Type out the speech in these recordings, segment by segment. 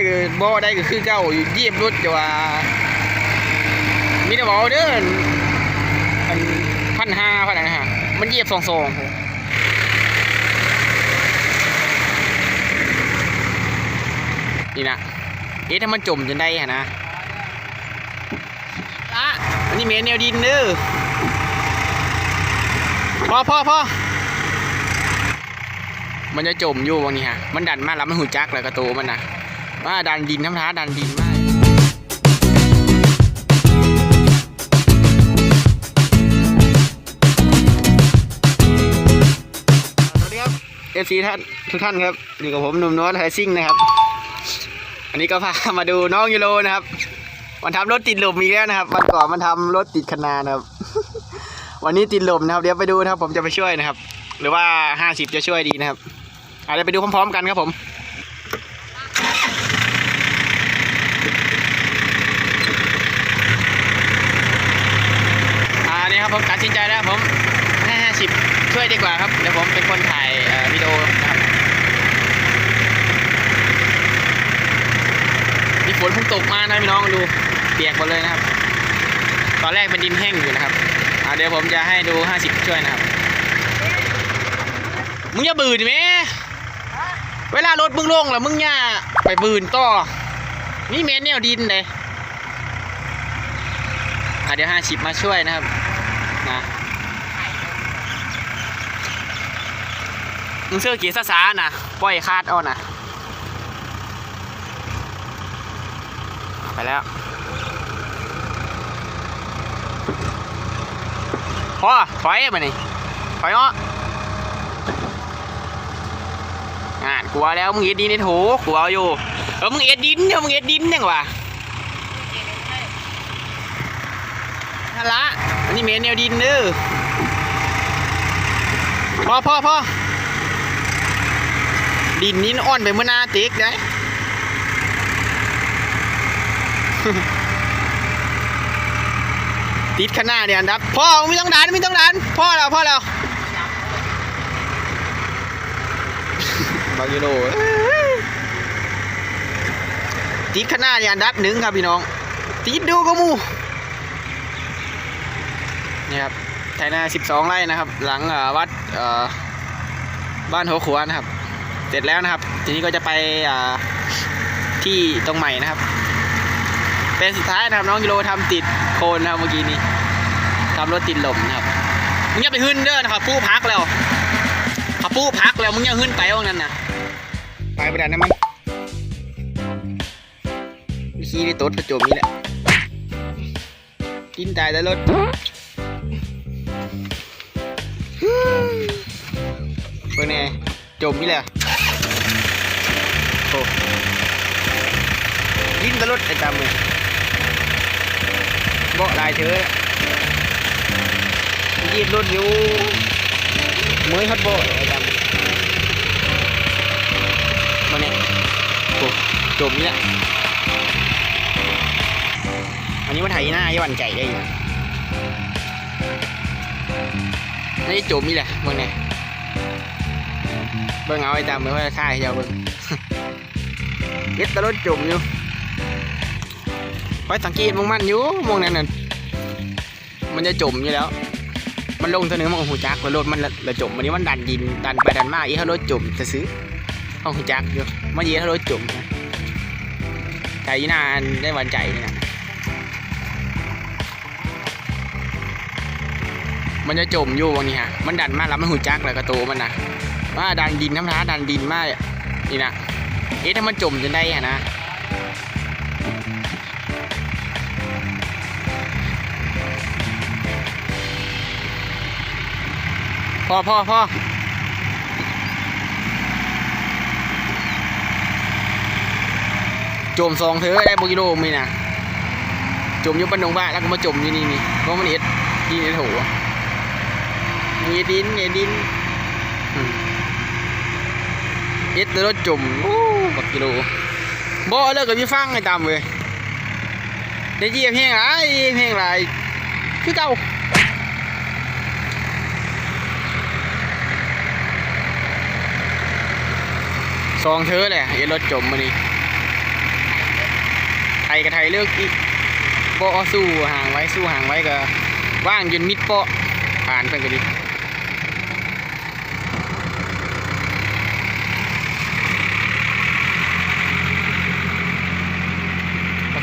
คือบ่ได้ก็คือเก่าอยู่เยียบรถจะว่ามีแต่บอกเด้ออันพันห้าพันอะไรนะฮะมันเหยียบสองสองนี่นะเอ๊ะถ้ามันจมจนได้ฮะนะละอันนี้เมนแนวดินเด้อพอพอพอมันจะจมอยู่บางนี้ฮะ มันดันมาแล้วมันหูจักแล้วกระโตมันนะ ว่าดันดินทำท้าดันดินมากสวัสดีครับเอฟซีท่านทุกท่านครับอยู่กับผมหนุ่มโน้ตไฮซิ่งนะครับ อันนี้ก็พามาดูน้องยูโรนะครับ มันทำรถติดหลมอีกแล้วนะครับวันก่อนมันทำรถติดคนานะครับ วันนี้ติดหลมนะครับ เดี๋ยวไปดูนะครับ ผมจะไปช่วยนะครับ หรือว่าห้าสิบจะช่วยดีนะครับอาจจะเดี๋ยวไปดูพร้อมๆ กันครับผม อ่านี่ครับ ผมตัดสินใจแล้วผมให้ห้าสิบช่วยดีกว่าครับ เดี๋ยวผมเป็นคนถ่ายวิดีโอนะครับมีฝนเพิ่งตกมานะพี่น้องดูเปียกหมดเลยนะครับ ตอนแรกเป็นดินแห้งอยู่นะครับเดี๋ยวผมจะให้ดูห้าสิบช่วยนะครับ มึงอย่าบืนไหมเวลารถมึงลงแล้วมึงอย่าไปบืนต่อ นี่เมนแนวดินเลยเดี๋ยวห้าสิบมาช่วยนะครับ นะมึงเสื้อกี่ซาซานะปล่อยคาดเอานะไปแล้วพอถอยมานี่ถอยอ้องานกลัวแล้วมึงเอ็ดดินในโถกลัวอยู่เออมึงเอ็ดดินเดี๋ยวมึงเอ็ดดินยังวะนั่นละ นนี้เมนแนวดินเด้อพอพอพอดินนี้อ่อนไปเมื่อนาต็กได้ติดข้างหน้าเนี่ยอันดับพ่อไม่ต้องดันไม่ต้องดันพ่อแล้วพ่อแล้วบางยูโรติดข้างหน้าเนี่ยอันดับหนึ่งครับพี่น้องติดดูก็มู นี่ครับไถนา 12 ไร่นะครับ หลังวัดบ้านหัวขวานะครับ เสร็จแล้วนะครับ ทีนี้ก็จะไปที่ตรงใหม่นะครับ เป็นสุดท้ายนะครับ น้องกิโลทำติดโคนนะครับเมื่อกี้นี้ทำรถติดลมนะครับมึงอย่าไปหึ้นเด้อนะครับปู้พักแล้วขับปู้พักแล้วมึงอย่าหึ้นไปว่างั้นนะไปประดันน้ำมันวิธีได้ตดประจมนี่แหละกินตายแต่รถ เพื่อนไงจมนี่แหละโอ้ยินตะลุดไอ้ตามเลยเบาะลายเธอยีดรถอยู่มือฮัดเบาะไอ้ตามมาเนี่ยโอ้จมนี่แหละอันนี้มันไถหน้าไอ้วันใจได้อยู่นี่จมนี่แหละมึงเนี่ย เบิ่งเอาไอ้ตามมือว่าค่ายเจ้าเบิ่งเย็ดตะรถจุ่มอยู่คอยสังเกตมองมันอยู่มองนั่นน่ะมันจะจุ่มอยู่แล้ว มันลงตัวหนึงมันหูจักว่ารถมันละละจมวันนี้มันดันดินดันไปดันมาอีเขารถจุ่มจะซื้อเขาหูจักอยู่มันยีเขารถจมนะใจยีนานได้วันใจนี่นะมันจะจมอยู่วันนี้ฮะ มันดันมาแล้วมันหูจักแล้วกระโตมันนะ ว่าดันดินน้ำท้าดันดินมากนี่นะเอ๊ะถ้ามันจมจนได้อะนะพ่อพ่อพ่อจมสองเธอได้โบกิโลมีนะจมอยู่ปันดงบ้าแล้วก็มาจมอยู่นี่นี่เพราะมันเอ็ดดินในโถมีดินไงดินอืม เอ็ดรถจุ่มโอ้บักกิโลบ่เลิกกับพี่ฟังไอ้ตามเว้ยจะเหยียบเพลงไรเพลงไรคือเก่าซองเธอเลยเอ็ดรถจมมานี่ยกับไทยเลิกอีกโปะสู้ห่างไว้สู้ห่างไว้ก็ว่างยืนมิดโปะผ่านเพิ่นก็ดี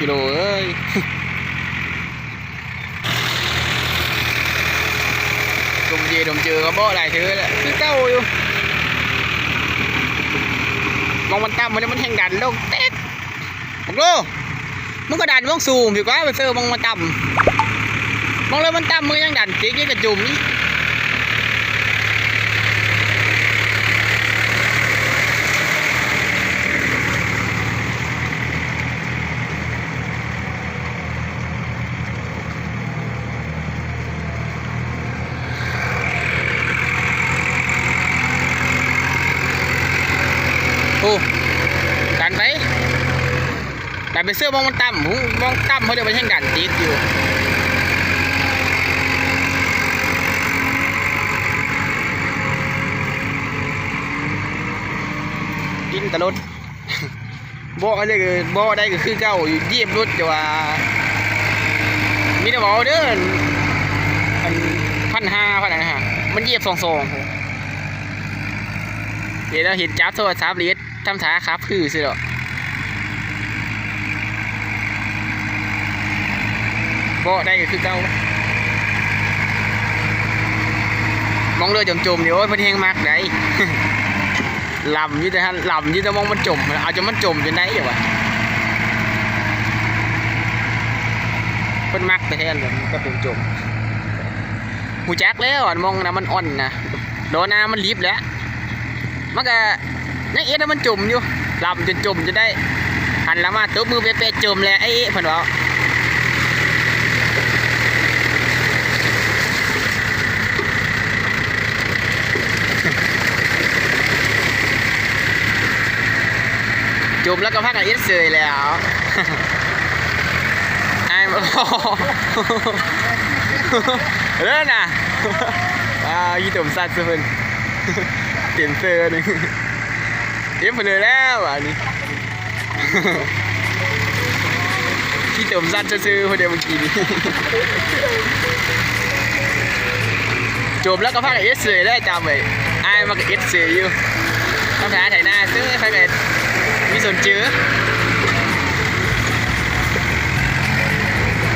กิโลเอ้ยดมเจดมเจอก็บ่ได้เธอแหละคือเก้าอยู่มองมันต่ำมันมันแห่งดันลงเต๊ดบอกโลมึงก็ดันมองสูงอยู่กว่าไปเซอร์มองมันต่ำมองเลยมันต่ำมึงยังดันติ๊กยังกระจุ่มนี่โอ้ดันไปดัน ไปเสื้อมองมันต่ำมึงมองต่ำเขาเดี๋ยวมันแห่งดันติ๊กอยู่กินแตลดบ่อะไรก็บ่ได้ก็คือเก่าอยู่เยียบรถจะว่ามีแต่บอกเด้ออันพันห้าพันนะฮะมันเยียบสองสองเดี๋ยวเราเห็นจับโทรศัพท์ลิตทำท่าครับคือสิหรอ บ่ได้ก็คือเก่ามองเรือจมๆเดี๋ยวโอ้ยมันแห้งมากได้ลำยี่แต่ฮะลำยี่แต่มองมันจมเอาจนมันจมจนได้อย่างวะเพิ่นมักแต่แท้เลยก็เป็นจมหูจักแล้วอะมองนะมันอ่อนนะโดนน้ำมันรีบแล้วมันก็ยังเอ็ดนะมันจมอยู่ลำจนจมจะได้หันละมาตบมือเป๊ะๆจมแล้วไอ้เอ๊ะเพิ่นว่า จมแล้วก็พักกันเอ็ดเสยแล้วไอ้มาเออน่ะอ้าวยี่ตุ่มสัตว์เพิ่นเปลี่ยนเสื้อหนึ่งเอ็มไปเลยแล้วอันนี้ที่ตุ่มสัตว์จะซื้อคนเดียวเมื่อกี้นี้จบแล้วก็พักกับเอสเซยได้จำไว้ไอ้มากับเอสเซยอยู่ต้องหาถ่ายหน้าซื้อพักกับ มีส่วนเจือ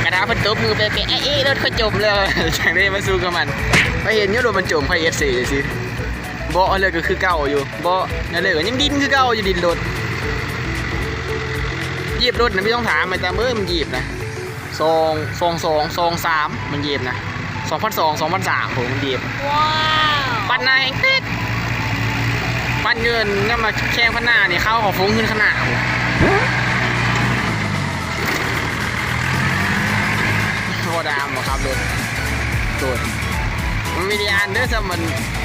กระทาเพิ่นตบมือเป๊ะๆไอ้เอ๊ะรถเขาจมเลยจากนี้มาสู้กับมันไปเห็นอยู่โดนมันจมไปเอสเซยสิบ่เอาเลยก็คือเก่าอยู่บ่นั่นเลยก็ยังดินคือเก่าอยู่ดินรถเหยียบรถนะไม่ต้องถามมันแต่เมื่อมันเหยียบนะสองสองสองสองสามมันเหยียบนะสองพันสองสองพันสามผมมันเหยียบว้าวปันหนาแห่งเต็ก ปั้นเงินนี่มาแช่งพันหน้านี่เข้าของฟุ้งขึ้นขนาดโคดามเหรอครับรถโดดมันมียานเด้อซะมัน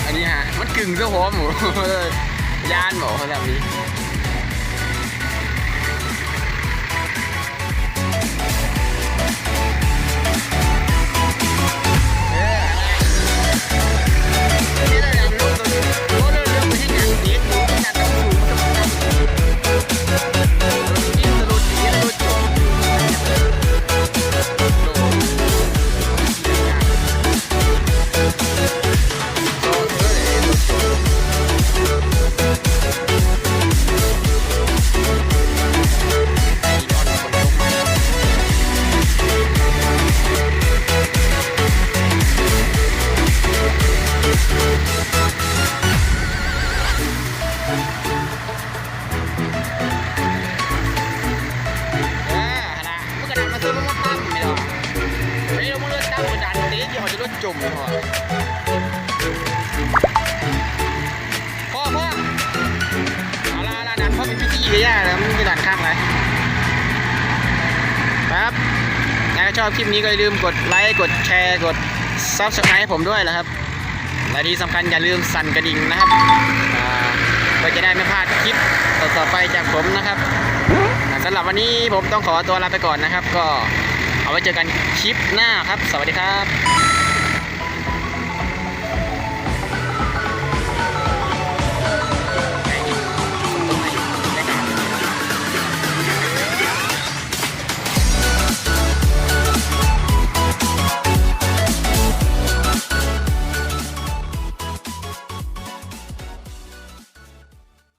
อันนี้ฮะมันกึ่งเสื้อหอมหมูยานหมอเขาแบบนี้ จะรถจมเลยพ่อพ่อพ่อเอาละเอาละดันพ่อเป็นพิธีก็ยาแล้วมันจะดันข้างไรครับถ้าชอบคลิปนี้ก็อย่าลืมกดไลค์กดแชร์กด subscribe ให้ผมด้วยนะครับและที่สำคัญอย่าลืมสั่นกระดิ่งนะครับเพื่อจะได้ไม่พลาดคลิปต่อๆไปจากผมนะครับสำหรับวันนี้ผมต้องขอตัวลาไปก่อนนะครับ ก็เอาไว้เจอกันคลิปหน้าครับ สวัสดีครับ